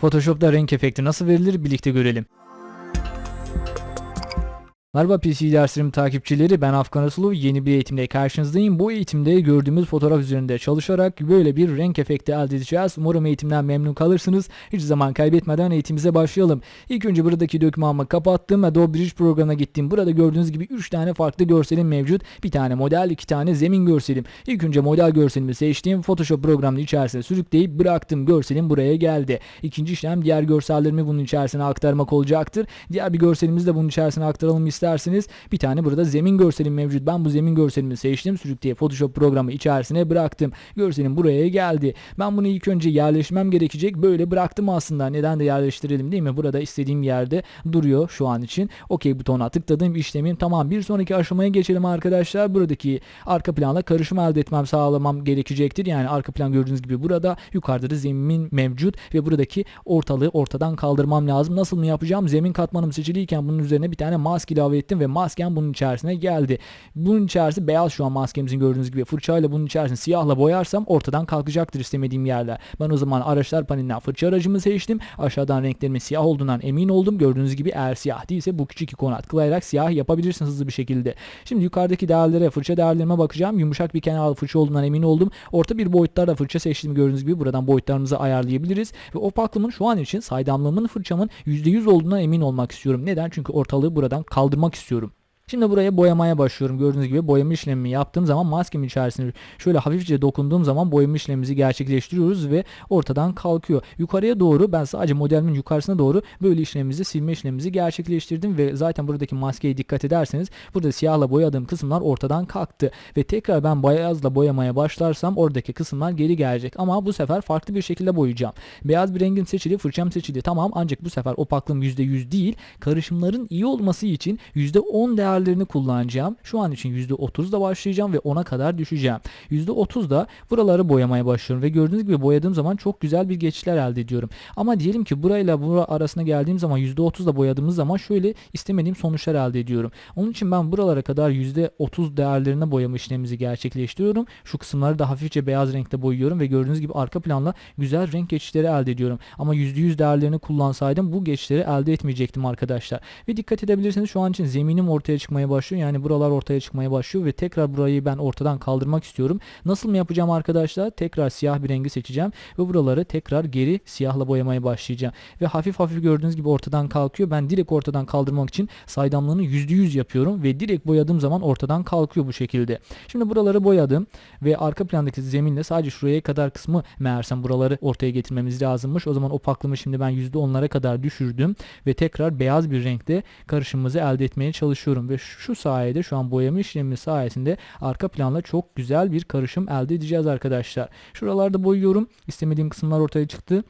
Photoshop'ta renk efekti nasıl verilir birlikte görelim. Merhaba PC derslerim takipçileri ben Afgan Asulov yeni bir eğitimde karşınızdayım. Bu eğitimde gördüğümüz fotoğraf üzerinde çalışarak böyle bir renk efekti elde edeceğiz. Umarım eğitimden memnun kalırsınız. Hiç zaman kaybetmeden eğitimimize başlayalım. İlk önce buradaki dokümanımı kapattım Adobe Bridge programına gittim. Burada gördüğünüz gibi 3 tane farklı görselim mevcut. Bir tane model, 2 tane zemin görselim. İlk önce model görselimi seçtim. Photoshop programının içerisine sürükleyip bıraktım. Görselim buraya geldi. İkinci işlem diğer görsellerimi bunun içerisine aktarmak olacaktır. Diğer bir görselimizi de bunun içerisine aktaralım isterseniz bir tane burada zemin görselim mevcut. Ben bu zemin görselimi seçtim. Sürükleye Photoshop programı içerisine bıraktım. Görselim buraya geldi. Ben bunu ilk önce yerleşmem gerekecek. Böyle bıraktım aslında. Neden de yerleştirelim değil mi? Burada istediğim yerde duruyor şu an için. OK butonuna tıkladım. İşlemim tamam. Bir sonraki aşamaya geçelim arkadaşlar. Buradaki arka planla karışım elde etmem sağlamam gerekecektir. Yani arka plan gördüğünüz gibi burada yukarıda da zemin mevcut ve buradaki ortalığı ortadan kaldırmam lazım. Nasıl mı yapacağım? Zemin katmanım seçiliyken bunun üzerine bir tane mask ilave ettim ve maskem bunun içerisine geldi. Bunun içerisi beyaz şu an maskemizin gördüğünüz gibi. Fırçayla bunun içerisini siyahla boyarsam ortadan kalkacaktır istemediğim yerler. Ben o zaman araçlar panelinden fırça aracımı seçtim. Aşağıdan renklerimin siyah olduğundan emin oldum. Gördüğünüz gibi eğer siyah değilse bu küçük ikona tıklayarak siyah yapabilirsiniz hızlı bir şekilde. Şimdi yukarıdaki değerlere fırça değerlerime bakacağım. Yumuşak bir kenarlı fırça olduğundan emin oldum. Orta bir boyutlarda fırça seçtim gördüğünüz gibi. Buradan boyutlarımızı ayarlayabiliriz. Ve opaklığımın şu an için saydamlığımın fırçamın %100 olduğuna emin olmak istiyorum. Neden? Çünkü ortalığı buradan kaldırmak istiyorum. Şimdi buraya boyamaya başlıyorum. Gördüğünüz gibi boyama işlemimi yaptığım zaman maskemin içerisine şöyle hafifçe dokunduğum zaman boyama işlemimizi gerçekleştiriyoruz ve ortadan kalkıyor. Yukarıya doğru ben sadece modelimin yukarısına doğru böyle işlemimizi silme işlemimizi gerçekleştirdim ve zaten buradaki maskeye dikkat ederseniz burada siyahla boyadığım kısımlar ortadan kalktı ve tekrar ben beyazla boyamaya başlarsam oradaki kısımlar geri gelecek ama bu sefer farklı bir şekilde boyayacağım. Beyaz bir rengim seçili, fırçam seçili tamam ancak bu sefer opaklığım %100 değil karışımların iyi olması için %10 değer değerlerini kullanacağım. Şu an için %30 da başlayacağım ve 10'a kadar düşeceğim. %30 da buraları boyamaya başlıyorum ve gördüğünüz gibi boyadığım zaman çok güzel bir geçişler elde ediyorum. Ama diyelim ki burayla bura arasına geldiğim zaman %30 da boyadığımız zaman şöyle istemediğim sonuçlar elde ediyorum. Onun için ben buralara kadar %30 değerlerine boyama işlemimizi gerçekleştiriyorum. Şu kısımları da hafifçe beyaz renkte boyuyorum ve gördüğünüz gibi arka planla güzel renk geçişleri elde ediyorum. Ama %100 değerlerini kullansaydım bu geçişleri elde etmeyecektim arkadaşlar. Ve dikkat edebilirsiniz şu an için zeminim ortaya çıkmaya başlıyor. Yani buralar ortaya çıkmaya başlıyor ve tekrar burayı ben ortadan kaldırmak istiyorum. Nasıl mı yapacağım arkadaşlar? Tekrar siyah bir rengi seçeceğim ve buraları tekrar geri siyahla boyamaya başlayacağım. Ve hafif hafif gördüğünüz gibi ortadan kalkıyor. Ben direkt ortadan kaldırmak için saydamlığını %100 yapıyorum ve direkt boyadığım zaman ortadan kalkıyor bu şekilde. Şimdi buraları boyadım ve arka plandaki zeminle sadece şuraya kadar kısmı meğersem buraları ortaya getirmemiz lazımmış. O zaman opaklığımı şimdi ben %10'lara kadar düşürdüm ve tekrar beyaz bir renkte karışımımızı elde etmeye çalışıyorum ve şu sayede şu an boyama işlemi sayesinde arka planla çok güzel bir karışım elde edeceğiz arkadaşlar. Şuralarda boyuyorum. İstemediğim kısımlar ortaya çıktı.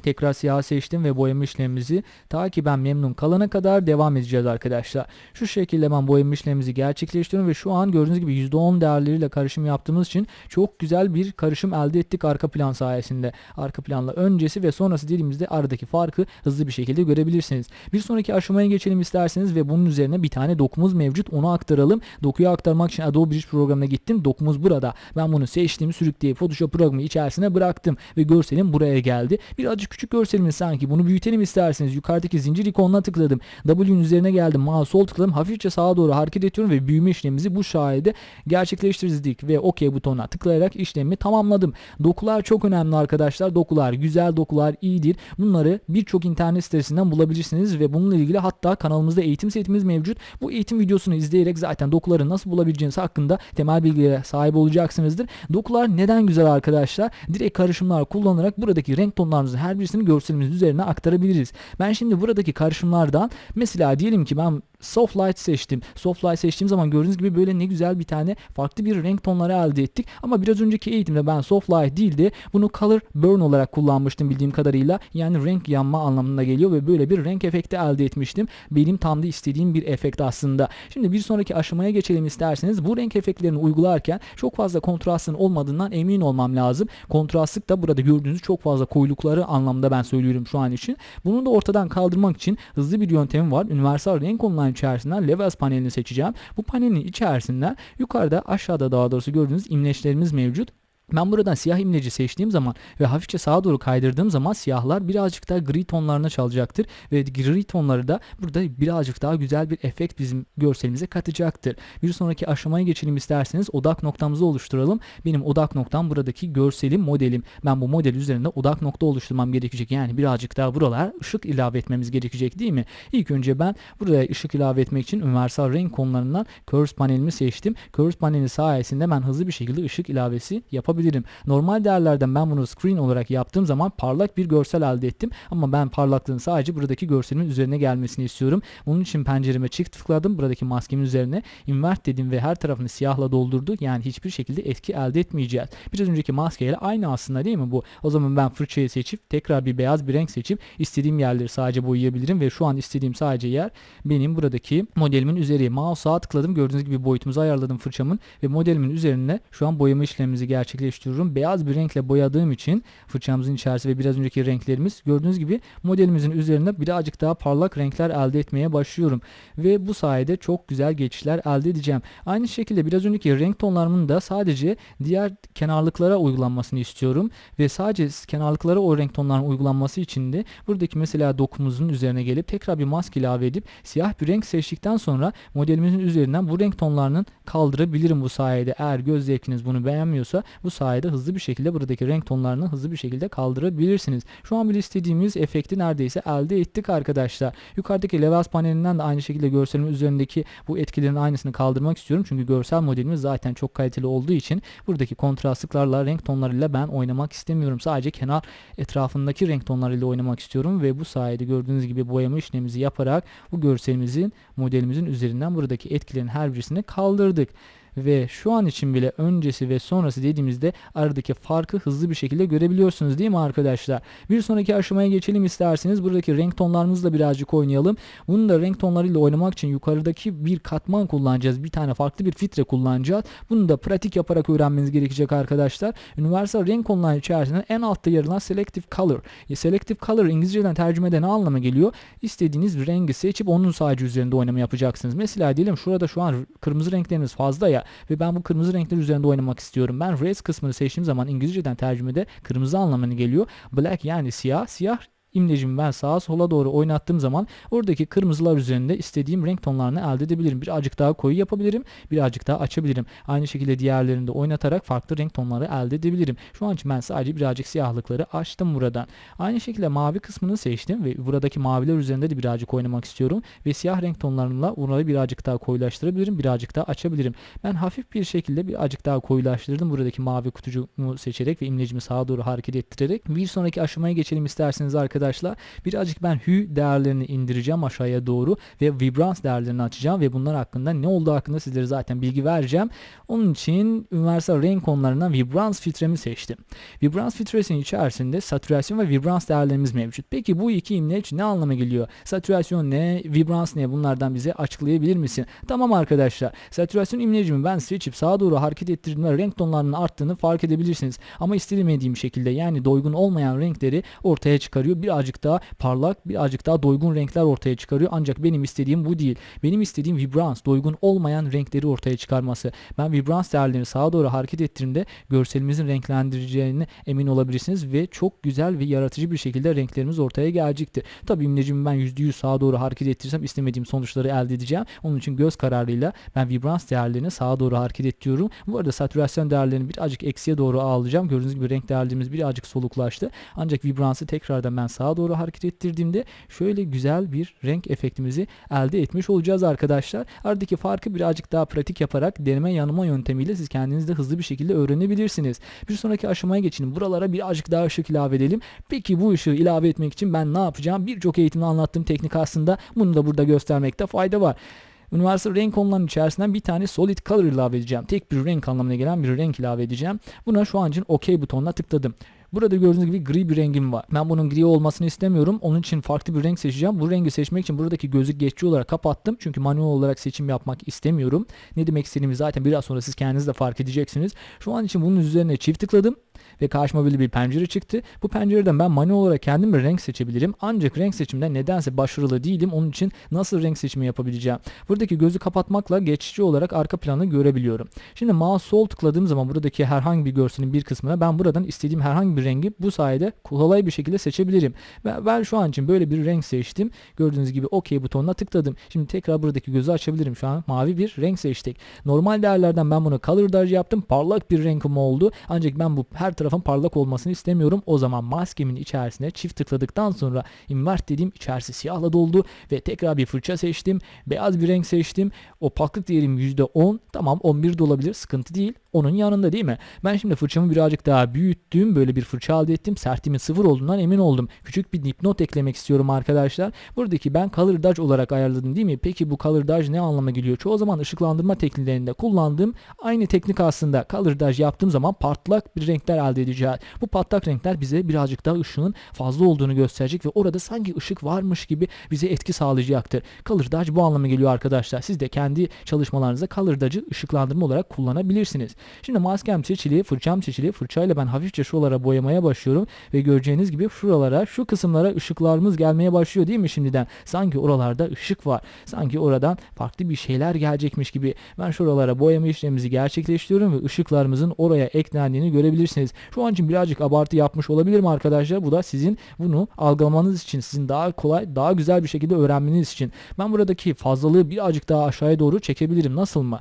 Tekrar siyah seçtim ve boyama işlemimizi ta ki ben memnun kalana kadar devam edeceğiz arkadaşlar. Şu şekilde ben boyama işlemimizi gerçekleştiriyorum ve şu an gördüğünüz gibi %10 değerleriyle karışım yaptığımız için çok güzel bir karışım elde ettik arka plan sayesinde. Arka planla öncesi ve sonrası dediğimizde aradaki farkı hızlı bir şekilde görebilirsiniz. Bir sonraki aşamaya geçelim isterseniz ve bunun üzerine bir tane dokumuz mevcut onu aktaralım. Dokuyu aktarmak için Adobe Bridge programına gittim. Dokumuz burada. Ben bunu seçtim sürükleyip Photoshop programı içerisine bıraktım ve görselim buraya geldi. Birazcık küçük görselimiz sanki. Bunu büyütelim isterseniz. Yukarıdaki zincir ikonuna tıkladım. W'nin üzerine geldim. Mouse sol tıkladım. Hafifçe sağa doğru hareket ediyorum ve büyüme işlemimizi bu sayede gerçekleştirdik. Ve OK butonuna tıklayarak işlemi tamamladım. Dokular çok önemli arkadaşlar. Dokular güzel dokular iyidir. Bunları birçok internet sitesinden bulabilirsiniz ve bununla ilgili hatta kanalımızda eğitim setimiz mevcut. Bu eğitim videosunu izleyerek zaten dokuları nasıl bulabileceğiniz hakkında temel bilgilere sahip olacaksınızdır. Dokular neden güzel arkadaşlar? Direkt karışımlar kullanarak buradaki renk tonlarımızın her birisini görselimizin üzerine aktarabiliriz. Ben şimdi buradaki karışımlardan mesela diyelim ki ben Soft Light seçtim. Soft Light seçtiğim zaman gördüğünüz gibi böyle ne güzel bir tane farklı bir renk tonları elde ettik. Ama biraz önceki eğitimde ben Soft Light değil de bunu Color Burn olarak kullanmıştım bildiğim kadarıyla. Yani renk yanma anlamına geliyor ve böyle bir renk efekti elde etmiştim. Benim tam da istediğim bir efekt aslında. Şimdi bir sonraki aşamaya geçelim isterseniz. Bu renk efektlerini uygularken çok fazla kontrastın olmadığından emin olmam lazım. Kontrastlık da burada gördüğünüz çok fazla koyulukları anlamda ben söylüyorum şu an için. Bunu da ortadan kaldırmak için hızlı bir yöntemim var. Universal renk online içerisinden Levels panelini seçeceğim. Bu panelin içerisinden yukarıda aşağıda daha doğrusu gördüğünüz imleçlerimiz mevcut. Ben buradan siyah imleci seçtiğim zaman ve hafifçe sağa doğru kaydırdığım zaman siyahlar birazcık daha gri tonlarına çalacaktır. Ve gri tonları da burada birazcık daha güzel bir efekt bizim görselimize katacaktır. Bir sonraki aşamaya geçelim isterseniz odak noktamızı oluşturalım. Benim odak noktam buradaki görselim modelim. Ben bu model üzerinde odak nokta oluşturmam gerekecek. Yani birazcık daha buralar ışık ilave etmemiz gerekecek değil mi? İlk önce ben buraya ışık ilave etmek için universal renk konularından Curves panelimi seçtim. Curves paneli sayesinde ben hızlı bir şekilde ışık ilavesi yapabilirim. Normal değerlerden ben bunu screen olarak yaptığım zaman parlak bir görsel elde ettim. Ama ben parlaklığın sadece buradaki görselimin üzerine gelmesini istiyorum. Bunun için pencereme çift tıkladım. Buradaki maskemin üzerine invert dedim ve her tarafını siyahla doldurdu. Yani hiçbir şekilde etki elde etmeyeceğiz. Biraz önceki maskeyle aynı aslında değil mi bu? O zaman ben fırçayı seçip tekrar bir beyaz bir renk seçip istediğim yerleri sadece boyayabilirim ve şu an istediğim sadece yer benim buradaki modelimin üzeri. Mouse sağa tıkladım. Gördüğünüz gibi boyutumuzu ayarladım fırçamın ve modelimin üzerine şu an boyama işlemimizi gerçekleştiriyorum. Beyaz bir renkle boyadığım için fırçamızın içerisi ve biraz önceki renklerimiz gördüğünüz gibi modelimizin üzerine birazcık daha parlak renkler elde etmeye başlıyorum. Ve bu sayede çok güzel geçişler elde edeceğim. Aynı şekilde biraz önceki renk tonlarımın da sadece diğer kenarlıklara uygulanmasını istiyorum. Ve sadece kenarlıklara o renk tonlarının uygulanması için de buradaki mesela dokumuzun üzerine gelip tekrar bir maske ilave edip siyah bir renk seçtikten sonra modelimizin üzerinden bu renk tonlarının kaldırabilirim bu sayede. Eğer göz zevkiniz bunu beğenmiyorsa bu sayede hızlı bir şekilde buradaki renk tonlarını hızlı bir şekilde kaldırabilirsiniz. Şu an bile istediğimiz efekti neredeyse elde ettik arkadaşlar. Yukarıdaki levels panelinden de aynı şekilde görselimin üzerindeki bu etkilerin aynısını kaldırmak istiyorum. Çünkü görsel modelimiz zaten çok kaliteli olduğu için buradaki kontrastlıklarla renk tonlarıyla ben oynamak istemiyorum. Sadece kenar etrafındaki renk tonlarıyla oynamak istiyorum ve bu sayede gördüğünüz gibi boyama işlemimizi yaparak bu görselimizin modelimizin üzerinden buradaki etkilerin her birisini kaldırdık ve şu an için bile öncesi ve sonrası dediğimizde aradaki farkı hızlı bir şekilde görebiliyorsunuz değil mi arkadaşlar? Bir sonraki aşamaya geçelim isterseniz buradaki renk tonlarımızla birazcık oynayalım. Bunu da renk tonlarıyla oynamak için yukarıdaki bir katman kullanacağız. Bir tane farklı bir filtre kullanacağız. Bunu da pratik yaparak öğrenmeniz gerekecek arkadaşlar. Universal renk konuları içerisinde en altta yer alan Selective Color. E, selective Color İngilizceden tercümede ne anlama geliyor? İstediğiniz rengi seçip onun sadece üzerinde oynama yapacaksınız. Mesela diyelim şurada şu an kırmızı renkleriniz fazla ya ve ben bu kırmızı renkler üzerinde oynamak istiyorum. Ben red kısmını seçtiğim zaman İngilizceden tercümede kırmızı anlamını geliyor. Black yani siyah. Siyah imlecimi ben sağa sola doğru oynattığım zaman oradaki kırmızılar üzerinde istediğim renk tonlarını elde edebilirim. Birazcık daha koyu yapabilirim. Birazcık daha açabilirim. Aynı şekilde diğerlerini de oynatarak farklı renk tonları elde edebilirim. Şu an için ben sadece birazcık siyahlıkları açtım buradan. Aynı şekilde mavi kısmını seçtim ve buradaki maviler üzerinde de birazcık oynamak istiyorum. Ve siyah renk tonlarıyla bunları birazcık daha koyulaştırabilirim. Birazcık daha açabilirim. Ben hafif bir şekilde birazcık daha koyulaştırdım. Buradaki mavi kutucuğumu seçerek ve imlecimi sağa doğru hareket ettirerek. Bir sonraki aşamaya geçelim isterseniz arkadaşlar arkadaşlar. Birazcık ben hue değerlerini indireceğim aşağıya doğru ve vibrans değerlerini açacağım ve bunlar hakkında ne olduğu hakkında sizlere zaten bilgi vereceğim. Onun için universal renk konularından vibrans filtremi seçtim. Vibrans filtresinin içerisinde satürasyon ve vibrans değerlerimiz mevcut. Peki bu iki imleç ne anlama geliyor? Satürasyon ne? Vibrans ne? Bunlardan bize açıklayabilir misin? Tamam arkadaşlar. Satürasyon imlecimi ben seçip sağa doğru hareket ettirdiğimde renk tonlarının arttığını fark edebilirsiniz. Ama istemediğim şekilde yani doygun olmayan renkleri ortaya çıkarıyor. Bir birazcık daha parlak, birazcık daha doygun renkler ortaya çıkarıyor. Ancak benim istediğim bu değil. Benim istediğim vibrans, doygun olmayan renkleri ortaya çıkarması. Ben vibrans değerlerini sağa doğru hareket ettiğimde görselimizin renklendireceğine emin olabilirsiniz ve çok güzel ve yaratıcı bir şekilde renklerimiz ortaya gelecektir. Tabii imlecimi ben %100 sağa doğru hareket ettirsem istemediğim sonuçları elde edeceğim. Onun için göz kararıyla ben vibrans değerlerini sağa doğru hareket ettiriyorum. Bu arada satürasyon değerlerini birazcık eksiye doğru alacağım. Gördüğünüz gibi renk değerlerimiz birazcık soluklaştı. Ancak vibransı tekrardan ben sağa doğru hareket ettirdiğimde şöyle güzel bir renk efektimizi elde etmiş olacağız arkadaşlar. Aradaki farkı birazcık daha pratik yaparak deneme yanılma yöntemiyle siz kendiniz de hızlı bir şekilde öğrenebilirsiniz. Bir sonraki aşamaya geçelim. Buralara birazcık daha ışık ilave edelim. Peki bu ışığı ilave etmek için ben ne yapacağım? Birçok eğitimde anlattığım teknik aslında bunu da burada göstermekte fayda var. Universal renk konularının içerisinden bir tane solid color ilave edeceğim. Tek bir renk anlamına gelen bir renk ilave edeceğim. Buna şu an için OK butonuna tıkladım. Burada gördüğünüz gibi gri bir rengim var. Ben bunun gri olmasını istemiyorum. Onun için farklı bir renk seçeceğim. Bu rengi seçmek için buradaki gözü geçici olarak kapattım. Çünkü manuel olarak seçim yapmak istemiyorum. Ne demek istediğimi zaten biraz sonra siz kendiniz de fark edeceksiniz. Şu an için bunun üzerine çift tıkladım ve karşıma böyle bir pencere çıktı. Bu pencereden ben manuel olarak kendim bir renk seçebilirim. Ancak renk seçiminde nedense başarılı değilim. Onun için nasıl renk seçimi yapabileceğim? Buradaki gözü kapatmakla geçici olarak arka planı görebiliyorum. Şimdi mouse sol tıkladığım zaman buradaki herhangi bir görselin bir kısmına ben buradan istediğim herhangi bir rengi bu sayede kolay bir şekilde seçebilirim. Ve ben şu an için böyle bir renk seçtim. Gördüğünüz gibi OK butonuna tıkladım. Şimdi tekrar buradaki gözü açabilirim. Şu an mavi bir renk seçtik. Normal değerlerden ben bunu color dodge yaptım. Parlak bir renkim oldu. Ancak ben bu her tarafın parlak olmasını istemiyorum. O zaman maskemin içerisine çift tıkladıktan sonra invert dediğim içerisi siyahla doldu ve tekrar bir fırça seçtim. Beyaz bir renk seçtim. Opaklık değerim %10. Tamam 11 de olabilir. Sıkıntı değil. Onun yanında değil mi? Ben şimdi fırçamı birazcık daha büyüttüm. Böyle bir fırça elde ettim. Sertliğimin sıfır olduğundan emin oldum. Küçük bir dipnot eklemek istiyorum arkadaşlar. Buradaki ben color dodge olarak ayarladım değil mi? Peki bu color dodge ne anlama geliyor? Çoğu zaman ışıklandırma tekniklerinde kullandığım aynı teknik aslında. Color dodge yaptığım zaman patlak bir renkler elde edeceğiz. Bu patlak renkler bize birazcık daha ışığın fazla olduğunu gösterecek ve orada sanki ışık varmış gibi bize etki sağlayacaktır. Color dodge bu anlama geliyor arkadaşlar. Siz de kendi çalışmalarınızda color dodge'ı ışıklandırma olarak kullanabilirsiniz. Şimdi maskem seçili, fırçam seçili. Fırçayla ben hafifçe şuralara boyamaya başlıyorum ve göreceğiniz gibi şuralara, şu kısımlara ışıklarımız gelmeye başlıyor değil mi şimdiden? Sanki oralarda ışık var. Sanki oradan farklı bir şeyler gelecekmiş gibi. Ben şuralara boyama işlemimizi gerçekleştiriyorum ve ışıklarımızın oraya eklendiğini görebilirsiniz. Şu an için birazcık abartı yapmış olabilirim arkadaşlar. Bu da sizin bunu algılamanız için, sizin daha kolay, daha güzel bir şekilde öğrenmeniz için. Ben buradaki fazlalığı birazcık daha aşağıya doğru çekebilirim. Nasıl mı?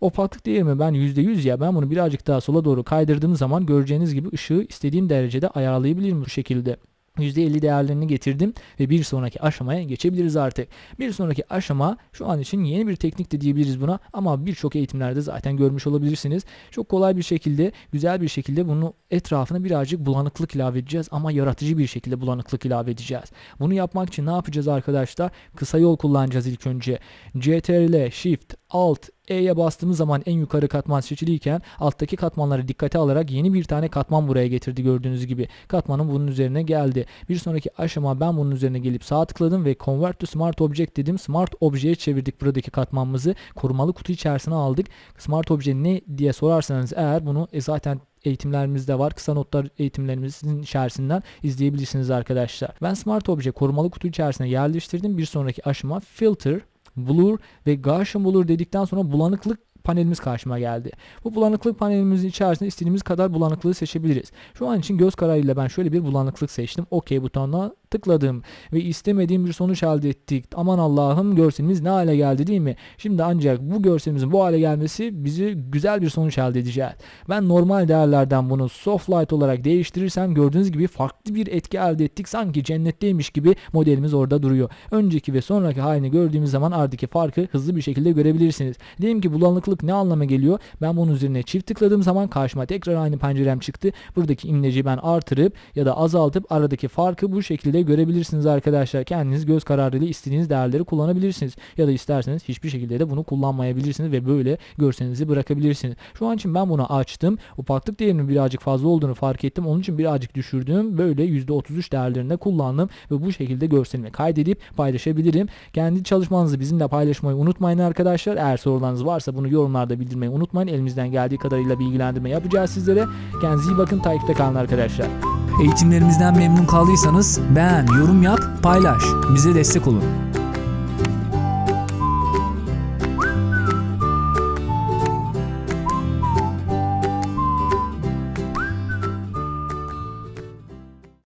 Opaklık değerimi ben %100 ya ben bunu birazcık daha sola doğru kaydırdığım zaman göreceğiniz gibi ışığı istediğim derecede ayarlayabilirim bu şekilde. %50 değerlerini getirdim ve bir sonraki aşamaya geçebiliriz artık. Bir sonraki aşama şu an için yeni bir teknik de diyebiliriz buna ama birçok eğitimlerde zaten görmüş olabilirsiniz. Çok kolay bir şekilde, güzel bir şekilde bunu etrafına birazcık bulanıklık ilave edeceğiz ama yaratıcı bir şekilde bulanıklık ilave edeceğiz. Bunu yapmak için ne yapacağız arkadaşlar? Kısa yol kullanacağız ilk önce. CTRL, Shift, Alt, E'ye bastığımız zaman en yukarı katman seçiliyken alttaki katmanları dikkate alarak yeni bir tane katman buraya getirdi gördüğünüz gibi. Katmanın bunun üzerine geldi. Bir sonraki aşama ben bunun üzerine gelip sağ tıkladım ve Convert to Smart Object dedim. Smart Object'e çevirdik buradaki katmanımızı. Korumalı kutu içerisine aldık. Smart Object ne diye sorarsanız eğer bunu e, zaten eğitimlerimizde var. Kısa notlar eğitimlerimizin içerisinden izleyebilirsiniz arkadaşlar. Ben Smart Object korumalı kutu içerisine yerleştirdim. Bir sonraki aşama Filter Blur ve Gaussian Blur dedikten sonra bulanıklık panelimiz karşıma geldi. Bu bulanıklık panelimizin içerisinde istediğimiz kadar bulanıklığı seçebiliriz. Şu an için göz kararıyla ben şöyle bir bulanıklık seçtim. OK butonuna tıkladım ve istemediğim bir sonuç elde ettik. Aman Allah'ım görselimiz ne hale geldi değil mi? Şimdi ancak bu görselimizin bu hale gelmesi bizi güzel bir sonuç elde edeceğiz. Ben normal değerlerden bunu soft light olarak değiştirirsem gördüğünüz gibi farklı bir etki elde ettik. Sanki cennetteymiş gibi modelimiz orada duruyor. Önceki ve sonraki halini gördüğümüz zaman aradaki farkı hızlı bir şekilde görebilirsiniz. Diyelim ki bulanıklık ne anlama geliyor? Ben bunun üzerine çift tıkladığım zaman karşıma tekrar aynı pencerem çıktı. Buradaki imleci ben artırıp ya da azaltıp aradaki farkı bu şekilde görebilirsiniz arkadaşlar. Kendiniz göz kararıyla istediğiniz değerleri kullanabilirsiniz. Ya da isterseniz hiçbir şekilde de bunu kullanmayabilirsiniz ve böyle görselinizi bırakabilirsiniz. Şu an için ben bunu açtım. Opaklık değerinin birazcık fazla olduğunu fark ettim. Onun için birazcık düşürdüm. Böyle %33 değerlerinde kullandım ve bu şekilde görselimi kaydedip paylaşabilirim. Kendi çalışmanızı bizimle paylaşmayı unutmayın arkadaşlar. Eğer sorularınız varsa bunu yorumlarda bildirmeyi unutmayın. Elimizden geldiği kadarıyla bilgilendirme yapacağız sizlere. Kendinize iyi bakın. Takipte kalın arkadaşlar. Eğitimlerimizden memnun kaldıysanız beğen, yorum yap, paylaş. Bize destek olun.